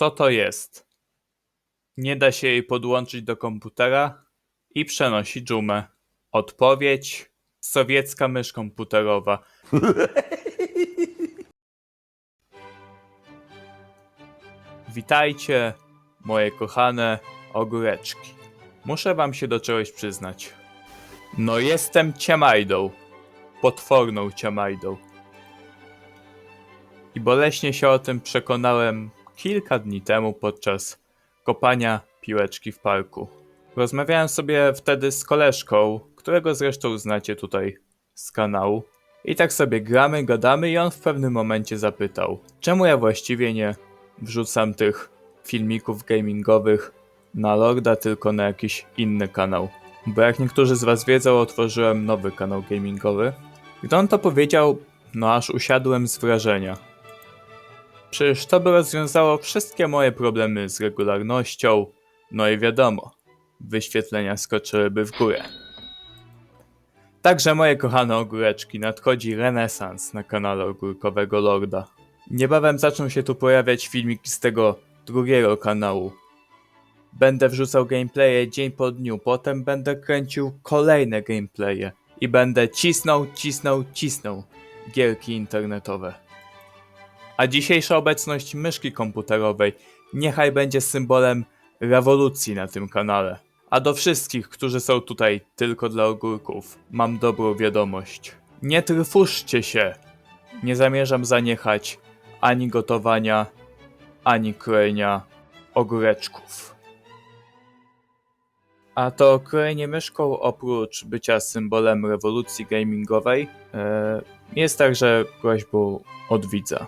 Co to jest? Nie da się jej podłączyć do komputera i przenosi dżumę. Odpowiedź: sowiecka mysz komputerowa. Witajcie, moje kochane ogóreczki. Muszę wam się do czegoś przyznać. No jestem ciamajdą. Potworną ciamajdą. I boleśnie się o tym przekonałem kilka dni temu podczas kopania piłeczki w parku. Rozmawiałem sobie wtedy z koleżką, którego zresztą znacie tutaj z kanału. I tak sobie gramy, gadamy i on w pewnym momencie zapytał, czemu ja właściwie nie wrzucam tych filmików gamingowych na Lorda, tylko na jakiś inny kanał. Bo jak niektórzy z was wiedzą, otworzyłem nowy kanał gamingowy. Gdy on to powiedział, no aż usiadłem z wrażenia. Przecież to by rozwiązało wszystkie moje problemy z regularnością, no i wiadomo, wyświetlenia skoczyłyby w górę. Także moje kochane ogóreczki, nadchodzi renesans na kanale Ogórkowego Lorda. Niebawem zaczną się tu pojawiać filmiki z tego drugiego kanału. Będę wrzucał gameplaye dzień po dniu, potem będę kręcił kolejne gameplaye i będę cisnął, cisnął, cisnął gierki internetowe. A dzisiejsza obecność myszki komputerowej niechaj będzie symbolem rewolucji na tym kanale. A do wszystkich, którzy są tutaj tylko dla ogórków, mam dobrą wiadomość. Nie trfuszcie się! Nie zamierzam zaniechać ani gotowania, ani krojenia ogóreczków. A to krojenie myszką oprócz bycia symbolem rewolucji gamingowej e, jest także prośbą od widza.